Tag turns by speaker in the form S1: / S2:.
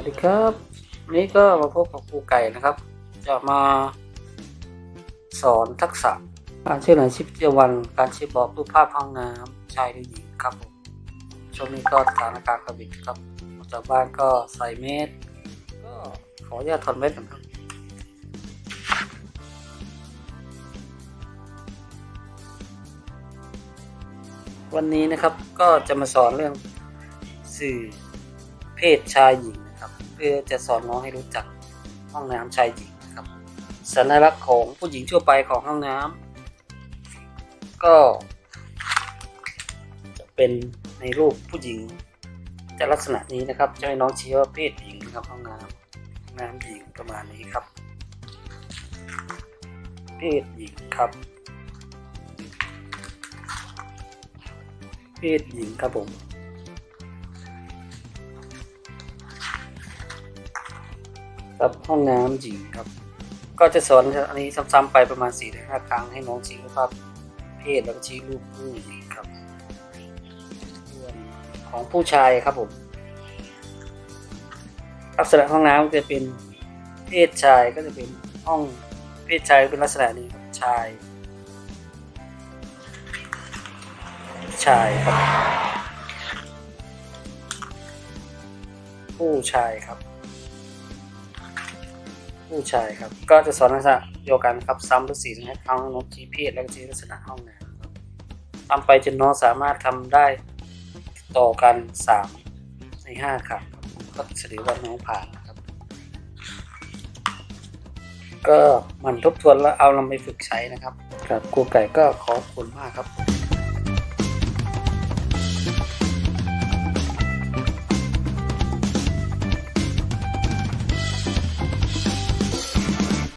S1: สดีครับวันนี้ก็มาพบกับครูไก่นะครับ จะมาสอนทักษะการใช้หน่วยชีวิตประจวัน การใช้บอกรูปภาพห้องน้ำชายหรือหญิงครับผมช่วงนี้ก็สถานการณ์โควิดครับออกจากบ้านก็ใส่เมสก็ขออนุญาตถอดเมสกันครับวันนี้นะครับก็จะมาสอนเรื่องสื่อเพศชายหญิง พื่อจะสอนน้องให้รู้จักห้องน้ำชายหญิงนะครับ สัญลักษณ์ของผู้หญิงทั่วไปของห้องน้ำก็จะเป็นในรูปผู้หญิงจะลักษณะนี้นะครับจะให้น้องชี้ว่าเพศหญิงนะครับห้องน้ำห้องน้ำหญิงประมาณนี้ครับ เพศหญิงครับ เพศหญิงครับผม ครับห้องน้ำหญิงครับ ก็จะสอนอันนี้ซ้ำๆไปประมาณ4ี่ถึงห้าครั้งให้น้องชี้ภาพเพศแล้วก็ชี้รูปผู้หญิงครับของผู้ชายครับผมลักษณะห้องน้ำจะเป็นเพศชายก็จะเป็นห้องเพศชายเป็นลักษณะนี้ครับชาย ชายครับ ผู้ชายครับ ผู้ชายครับ ก็จะสอนลักษณะเดียวกันครับ ซ้ำทุกสี่ถึงห้าครั้งน้องชี้เพศแล้วก็ทีลักษณะห้องน้ำครับทำไปจนน้องสามารถทำได้ต่อกันสามในห้าครั้งครับก็แสดงว่าน้องผ่านนะครับ ก็หมันทบทวนแล้วเอานำไปฝึกใช้นะครับ ครับครูไก่ก็ขอบคุณมากครับ